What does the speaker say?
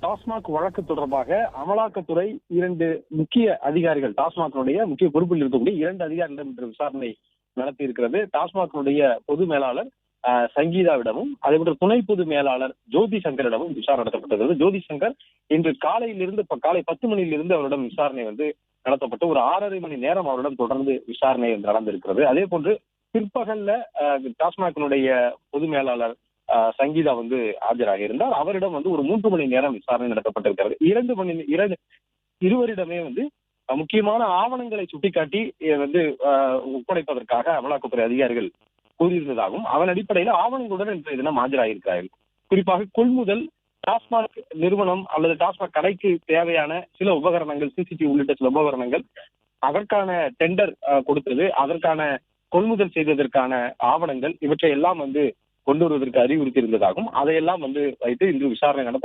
டாஸ்மாக் வழக்கு தொடர்பாக அமலாக்கத்துறை இரண்டு முக்கிய அதிகாரிகள் டாஸ்மாக்னுடைய முக்கிய பொறுப்பில் இருக்கக்கூடிய இரண்டு அதிகாரிகளிடம் இன்று விசாரணை நடத்தி இருக்கிறது டாஸ்மாக்னுடைய பொது மேலாளர் சங்கீதாவிடமும் அதே துணை பொது மேலாளர் ஜோதி சங்கரிடமும் விசாரணை நடத்தப்பட்டது ஜோதி சங்கர் இன்று காலையிலிருந்து காலை பத்து மணியிலிருந்து அவரிடம் விசாரணை வந்து நடத்தப்பட்டு ஒரு ஆறரை மணி நேரம் அவரிடம் தொடர்ந்து விசாரணை நடந்திருக்கிறது. அதே போன்று பிற்பகல்ல அஹ், டாஸ்மாகினுடைய பொது மேலாளர் சங்கீதா வந்து ஆஜராக இருந்தார். அவரிடம் வந்து ஒரு மூன்று மணி நேரம் விசாரணை நடத்தப்பட்டிருக்கிறது. இரண்டு மணி இரண்டு இருவரிடமே வந்து முக்கியமான ஆவணங்களை சுட்டிக்காட்டி வந்து ஒப்படைப்பதற்காக அமலாக்கத்துறை அதிகாரிகள் கூறியிருந்ததாகவும் அதன் அடிப்படையில் ஆவணங்களுடன் இன்றைய தினம் ஆஜராகியிருக்கிறார்கள் குறிப்பாக கொள்முதல் டாஸ்மாக் நிறுவனம் அல்லது டாஸ்மாக் கடைக்கு தேவையான சில உபகரணங்கள் சிசிடிவி உள்ளிட்ட சில உபகரணங்கள் அதற்கான டெண்டர் கொடுத்தது. அதற்கான கொள்முதல் செய்ததற்கான ஆவணங்கள் இவற்றை எல்லாம் வந்து கொண்டு வருவதற்கு அறிவுறுத்தி இருந்ததாகவும் அதையெல்லாம் வந்து வைத்து இன்று விசாரணை நடத்த